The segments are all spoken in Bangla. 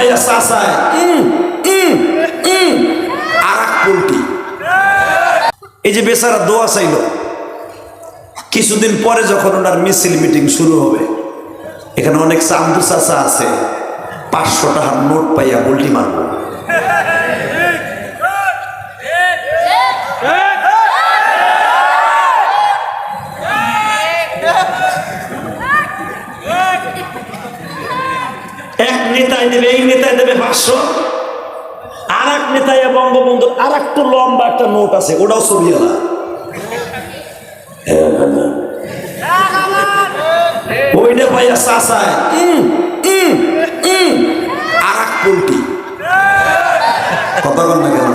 পাইয়া চাচায় আর এক পোল্টি এই যে বেচারা দোয়া চাইল। কিছুদিন পরে যখন ওনার মিছিল মিটিং শুরু হবে এখানে অনেক চান্দু চাচা আছে পাঁচশো টাকার নোট পাইয়া গোলটি মারব। নেতায় দেবে এই নেতায় দেবে পাঁচশো। আর এক নেতায় বঙ্গবন্ধু আর একটু লম্বা একটা নোট আছে, ওটাও ছবিওয়ালা ওইটা পাইয়া চাচায় আর এক পোল্টি কথা না কেন?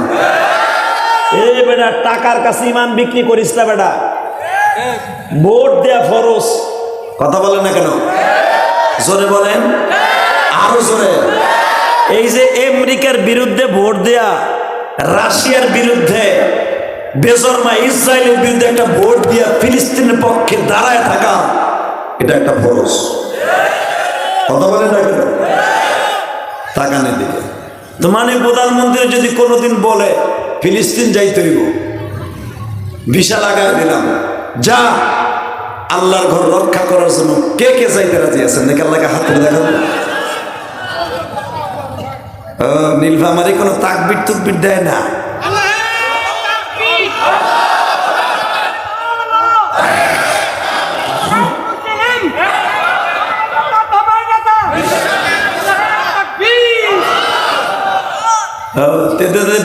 বেটা, টাকার কাছে ইমান বিক্রি করিস না বেটা। ভোট দেয়া ফরস কথা বলেন না কেন? জোরে বলেন। আরও জোরে। এই যে আমেরিকার বিরুদ্ধে ভোট দেয়া রাশিয়ার বিরুদ্ধে বেজরমা ইসরায়েলের বিরুদ্ধে একটা ভোট দিয়া ফিলিস্তিনের পক্ষে দাঁড়ায় থাকা এটা একটা ফরজ কথা বলেন না কেন? তাকানের দিকে তো মানে প্রধানমন্ত্রী যদি কোনোদিন বলে ফিলিস্তিন যাইতে হইব ভিসা লাগাই দিলাম যা আল্লাহর ঘর রক্ষা করার জন্য কে কে যাইতে রাজি আছেন? নাকি আল্লাহকে হাত তুলে দেখাবো ও, নীলফামারি কোনো তাকবির তুকবির দেয় না।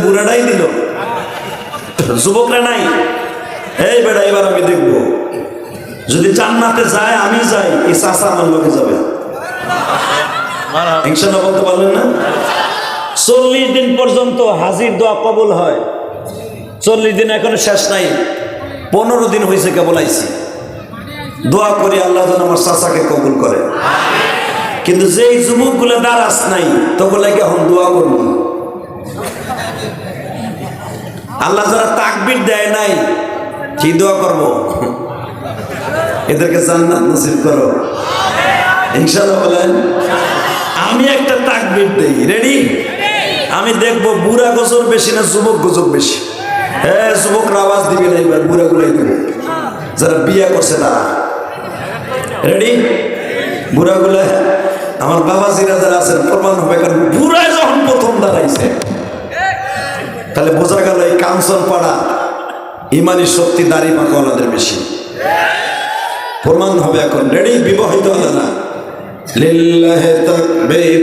বুড়াটাই দিল। যুবকরা নাই। এই বেটা এবার আমি দেখব। যদি জান্নাতে যায় আমি যাই এই চাষা আমার লোকে যাবে। ইনশাল্লাহ বলতে পারলেন না? চল্লিশ দিন পর্যন্ত হাজির দোয়া কবুল হয়। চল্লিশ দিন এখনও শেষ নাই। পনেরো দিন হয়েছে কেবল আইসি দোয়া করি আল্লাহ যেন আমার চাচাকে কবুল করে। কিন্তু যেই যুবকগুলো দারাস নাই তোগুলাকে এখন দোয়া করব। আল্লাহ যারা তাকবির দেয় নাই, কি দোয়া করব? এদেরকে জান্নাত নসিব করো। ইনশাআল্লাহ বলেন, আমি একটা তাকবির দেই। রেডি আমি দেখব বুড়া গজর বেশি না যুবক গজর বেশি? হ্যাঁ যুবকরা আওয়াজ দিবে না এবার বুড়া গুলাই দেবে। যারা বিয়ে করছে তারা। রেডি বুড়া গুলা আমার বাবা জিরা যারা আছেন, প্রমাণ হবে, কারণ বুড়ায় যখন প্রথম দাঁড়াইছে, তাহলে বোঝা গেল এই কাঞ্চন পাড়া ইমানি শক্তি দাড়ি পাকওয়ালাদের বেশি। প্রমাণ হবে এখন। রেডি বিবাহিত না। লিল্লাহে তাকবীর।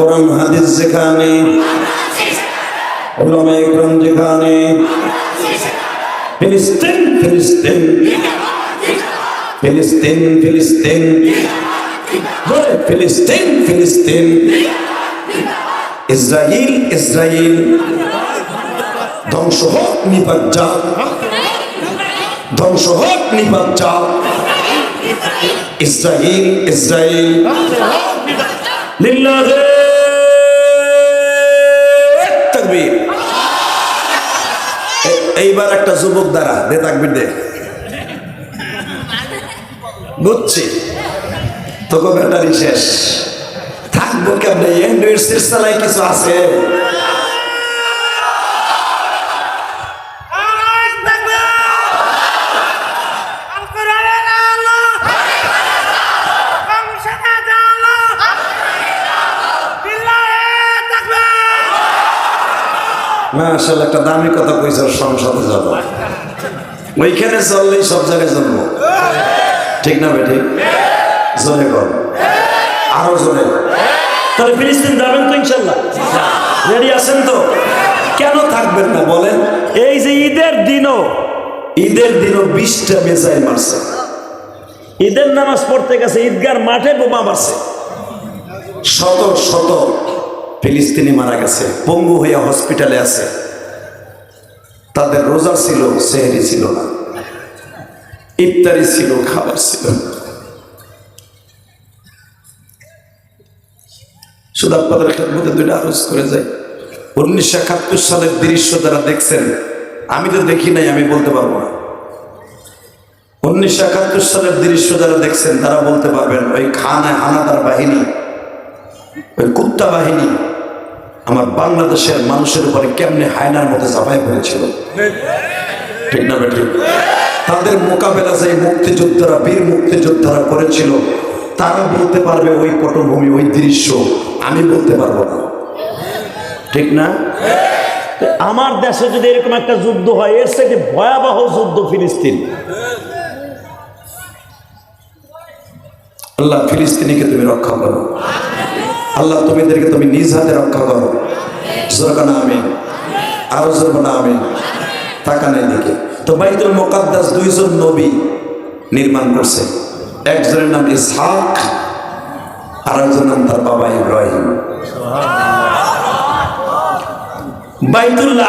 কোরআন, হাদিস যেখানে ওলামা ইকরাম যেখানে, ফিলিস্তিন ফিলিস্তিন ফিলিস্তিন ফিলিস্তিন ফিলিস্তিন ফিলিস্তিন ইসরায়েল ইসরায়েল ধ্বংস হোক নিপাজ্জাল ধ্বংস হোক নিপাজ্জাল ইসরায়েল ইসরায়েল লিল্লাহে এইবার একটা যুবক দ্বারা, দে তাকবীর দে। বুঝছি। তোকে ব্যাটারি শেষ। থাকব কেমন? কিছু আছে? আসলে একটা দামি কথা কইছে সংসদে যাব। ওইখানে চললেই সব জায়গায় জন্ম। ঠিক না ঠিক? জোরে কর আরও জোরে। তাহলে ফিলিস্তিন যাবেন তো ইনশাল্লাহ রেডি আছেন তো? কেন থাকবেন না বলেন? এই যে ঈদের দিনও ঈদের দিনও বিশটা বেজায় মারছে। ঈদের নামাজ পড়তে গেছে, ঈদগার মাঠে বোমা মারছে। শত শত ফিলিস্তিনি মারা গেছে, পঙ্গু হয়ে হসপিটালে আছে। তাদের রোজা ছিল, সেহেরি ছিল না। ইফতারি ছিল, খাবার ছিল। শুধু আপনাদের খেদমতে দুইটা আরজ করে যাই উনিশশো একাত্তর সালের দৃশ্য যারা দেখছেন, আমি তো দেখি নাই, আমি বলতে পারব না। উনিশশো একাত্তর সালের দৃশ্য যারা দেখছেন, তারা বলতে পারবেন, ওই খানায় হানাদার বাহিনী, ওই কুত্তা বাহিনী আমার বাংলাদেশের মানুষের উপরে কেমনে হায়নার মধ্যে চাপাই পড়েছিল? ঠিক না বেঠিক? তাদের মোকাবেলা যে মুক্তিযোদ্ধারা, বীর মুক্তিযোদ্ধারা করেছিল, তারা বলতে পারবে ওই পটভূমি, ওই দৃশ্য। আমি বলতে পারব না। ঠিক না? আমার দেশে যদি এরকম একটা যুদ্ধ হয়, এর থেকে ভয়াবহ যুদ্ধ ফিলিস্তিন। আল্লাহ ফিলিস্তিনিকে তুমি রক্ষা করো। আল্লাহ তুমিদেরকে তুমি নিজ হাতে রক্ষা করো। তো দুইজন নবী নির্মাণ করছে। একজনের নাম আর নাম তার বাবা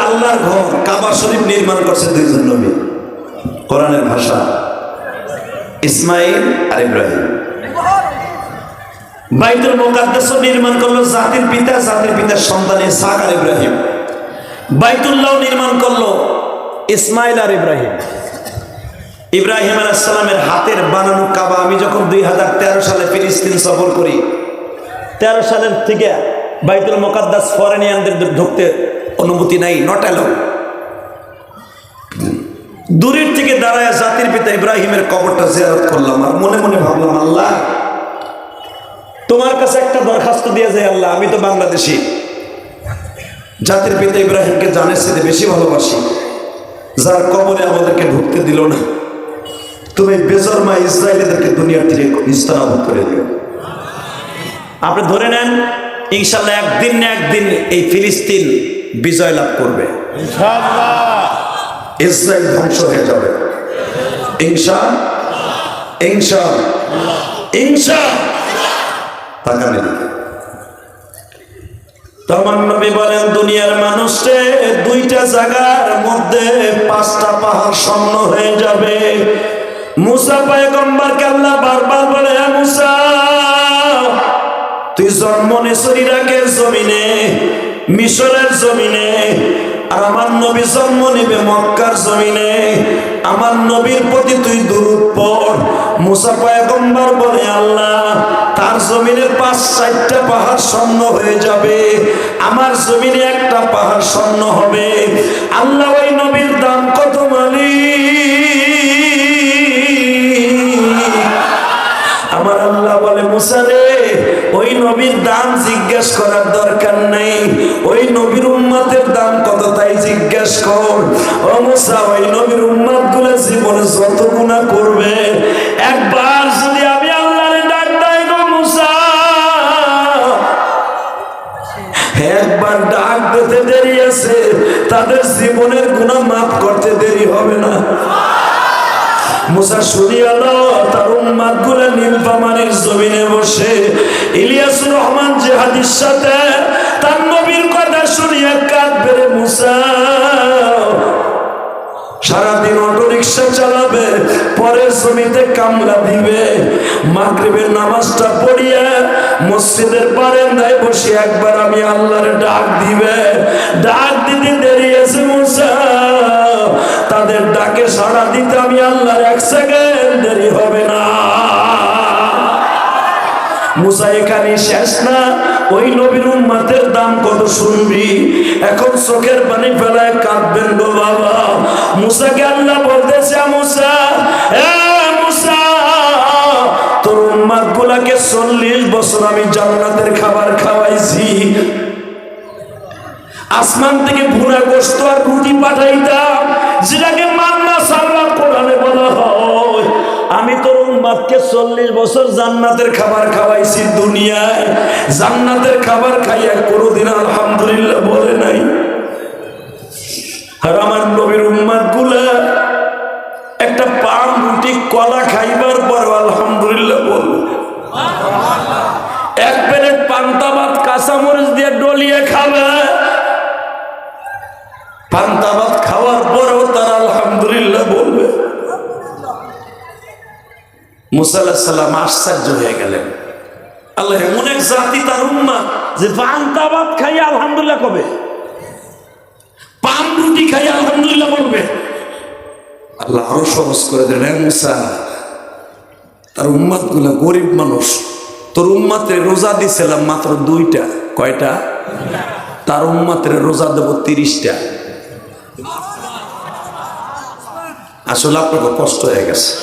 আল্লাহর ঘর, কাবা শরীফ নির্মাণ করছে দুইজন নবী। কোরআনের ভাষা ইসমাইল আর ইব্রাহিম। বাইতুল মোকাদ্দাস নির্মাণ করল জাতির পিতা, জাতির পিতার সন্তান আর ইব্রাহিম। বাইতুল্লাহ নির্মাণ করল ইসমাইল আর ইব্রাহিম। ইব্রাহিম আলাইসালামের হাতের বানানো কাবা আমি যখন দুই হাজার তেরো সালে ফিলিস্তিন সফর করি, তেরো সালের থেকে বাইতুল মোকাদ্দাস ফরেনিয়ানদের ঢুকতে অনুমতি নাই নট অ্যালো দূরের থেকে দাঁড়ায় জাতির পিতা ইব্রাহিমের কবরটা জিয়ারত করলাম আর মনে মনে ভাবলাম, আল্লাহ তোমার কাছে একটা দরখাস্ত দিয়ে যায় আল্লাহ আমি তো বাংলাদেশি। জাতির পিতা ইব্রাহিমকে জানের সাথে বেশি ভালোবাসি। যার কবরে আমাদেরকে ঢুকতে দিল না। তুমি বেজরমা ইসরায়েলিদেরকে দুনিয়ার থেকে ইস্তানাবুদ করে দিও। আপনি ধরে নেন ইনশাল্লাহ একদিন না একদিন এই ফিলিস্তিন বিজয় লাভ করবে। ইসরায়েল ধ্বংস হয়ে যাবে। ইনশা ইনশা ইনশা। দিকে তোমার নবী বলেন, দুনিয়ার মানুষে দুইটা জায়গার মধ্যে পাঁচটা পাহাড় স্বর্ণ হয়ে যাবে। মুসা বারবার বলে মুসা, তুই জন্ম জমিনে, মিশরের জমিনে, আর আমার নবী জন্ম নেবে মক্কার জমিনে। আমার নবীর প্রতি তুই দুরূপ পড়। মুসা পয়গম্বর বলে, আল্লাহ জমিনের পাঁচ চারটা পাহাড় স্বর্ণ হয়ে যাবে। আমার জমিনে একটা পাহাড় স্বর্ণ হবে। আল্লাহ ওই নবীর দাম কত মালিক? আমার আল্লাহ বলে, মুসা রে, ওই নবীর দাম জিজ্ঞেস করার দরকার নেই। ওই নবীর উম্মাতের দাম কত তাই জিজ্ঞেস কর। ও মুসা, ওই নবীর জীবনের গুণা মাফ করতে দেরি হবে না। মুসা শুনিয়ালো তার উম্মাদগুলা জমিনে বসে। ইলিয়াসুর রহমান সাথে তার নবীর কথা শুনিয়া কাঁদবে মুসা। সারাদিন অটো রিক্সা চালাবে, পরের জমিতে কামলা দিবে। মাগরিবের নামাজটা পড়িয়ে মসজিদের বারান্দায় বসে একবার আমি আল্লাহর ডাক দিবে। ডাক দিতে দেরি আছে মুসা। তাদের ডাকে সাড়া দিতে আমি আল্লাহর এক সেকেন্ড দেরি হবে না। মুসা এখানে শেষ না। ওই নবীর উম্মাতের দাম কত শুনবি? এখন চোখের পানি ফেলায় কাঁদবেন গো বাবা। মুসাকে আল্লাহ বলতেছে, মুসা, এ গুলাকে চল্লিশ বছর আমি জান্নাতের খাবার খাওয়াইছি। আসমান থেকে ভুনা গোস্ত আর রুটি পাঠাইতাম, যেটাকে মান্না সাল্লাহ কোরআনে বলা হয়। আমি তোর উম্মাদকে চল্লিশ বছর জান্নাতের খাবার খাওয়াইছি দুনিয়ায়। জান্নাতের খাবার খাইয়া কোনোদিন আলহামদুলিল্লাহ বলে নাই। আর আমার নবীর উম্মাদগুলা একটা পান রুটি, কলা খাইবার কাঁচামরিচ দিয়ে ডলিয়ে খাবে। পান্তা ভাত খাওয়ার পরেও তারা আলহামদুলিল্লাহ বলবে। মুসা আলাহিসাল্লাম আশ্চর্য হয়ে গেলেন। আল্লাহ জাতি, তার উম্মা, যে খাই আলহামদুলিল্লাহ কবে? পান রুটি খাই আলহামদুলিল্লাহ বলবে। আল্লাহ আরও সহজ করে দেন হ্যাঁ মুসা, তার উম্মাতগুলা গরিব মানুষ, তোর উম্মাতের রোজা দিছিলাম মাত্র দুইটা। কয়টা? তার উম্মাতের রোজা দেব তিরিশটা। আসলে আপনাকে কষ্ট হয়ে গেছে।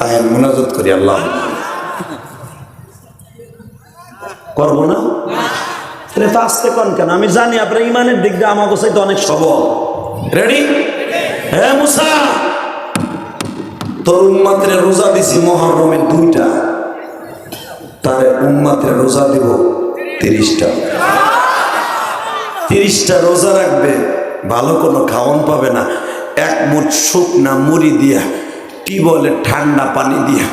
আয়, মোনাজত করি, আল্লাহ। করব না? এটা তো আসতে কন কেন? আমি জানি আপনার ইমানের দিক দিয়ে আমার কাছে অনেক সবল। রেডি হ্যাঁ মুসা। তোর উম্মাতের রোজা দিছি মহরমের দুইটা। তার উম্মাতের রোজা দিব তিরিশটা। তিরিশটা রোজা রাখবে, ভালো কোনো খাওয়ান পাবে না। এক মুঠ শুকনা মুড়ি দিয়া, কি বলে, ঠান্ডা পানি দিয়া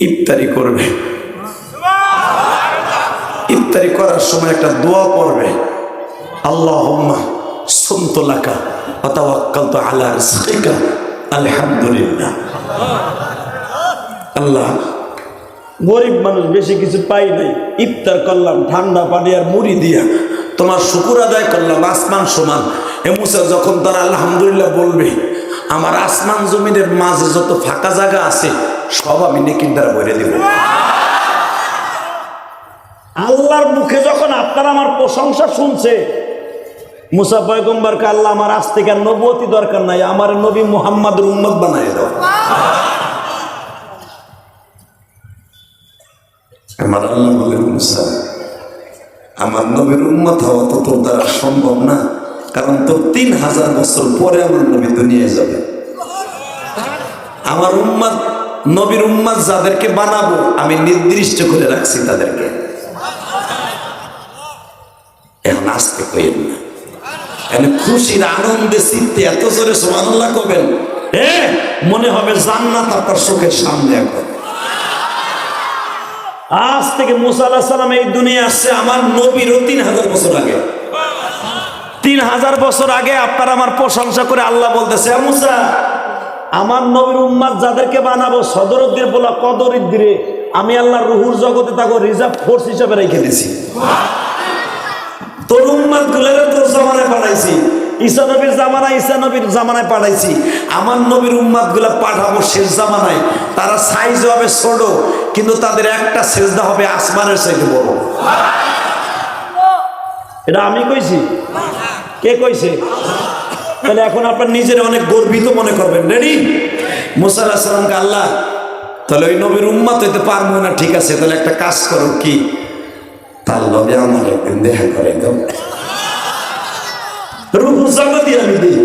ইফতারি করবে। ইফতারি করার সময় একটা দোয়া পড়বে। আল্লাহুম্মা সুনতুলাকা ওয়া তাওয়াক্কালতু আলা রিজকিকা। আলহামদুলিল্লাহ। আল্লাহ গরিব মানুষ বেশি কিছু পাই নাই। ইফতার করলাম ঠান্ডা পানি আর মুড়ি দিয়া। তোমার শুকুর আদায় করলাম আসমান সমান। এ মুসা যখন তারা আলহামদুলিল্লাহ বলবে আমার আসমান জমিনের মাঝে যত ফাঁকা জায়গা আছে সব আমি নেকির দ্বারা ভরে দেব। আল্লাহর মুখে যখন আপনারা আমার প্রশংসা শুনছে মুসা পয়গম্বরকে আল্লাহ আমার আজ থেকে আর নবুয়তি দরকার নাই আমার নবী মুহাম্মাদের উম্মত বানাই দাও। আমার আল্লাহ বলেন, মুসা, আমার নবীর উন্মত হওয়া তো তোর দ্বারা সম্ভব না, কারণ তোর তিন হাজার বছর পরে আমার নবী দুনিয়ায় যাবে। আমার উম্মাদ নবীর উম্মাদ যাদেরকে বানাবো, আমি নির্দিষ্ট করে রাখছি তাদেরকে। এখন আসতে কইেন না। এখানে খুশির আনন্দে চিত্তে এত জোরে সোমানুল্লাহ করবেন এ মনে হবে জান্নাত আপনার চোখের সামনে এখন। আজ থেকে মুসা আল্লাহ এই দুনিয়া আসছে আমার নবীরও তিন হাজার বছর আগে। তিন হাজার বছর আগে আপনারা আমার প্রশংসা করে আল্লাহ বলতেছে, "এ মুসা, আমার নবীর উম্মাদ যাদেরকে বানাবো সদরদ্দির বলা কদরিদ্দিরে আমি আল্লাহ রুহুর জগতে তাকে রিজার্ভ ফোর্স হিসাবে রেখে দিছি। তোর উম্মাদ গুলারে তোর জামানায় পাঠাইছি। ঈসা নবীর জামানায়, ঈসা নবীর জামানায় পাঠাইছি। আমার নবীর উম্মাদগুলা পাঠাবো শেষ জামানায়। তারা সাইজ হবে ছোট কিন্তু তাদের একটা সেজদা হবে আসমানের সাইডে বড়। এটা আমি কইছি? কে কইছে? তাহলে এখন আপনার নিজের অনেক গর্বিত মনে করবেন। রেডি মুসাল্লাহ আল্লাহ, তাহলে ওই নবীর উম্মা তো পারব না, ঠিক আছে, তাহলে একটা কাজ করো, কি? তার লবে আমার একদিন দেখা করে দেব রূপ জগতি আমি দিই।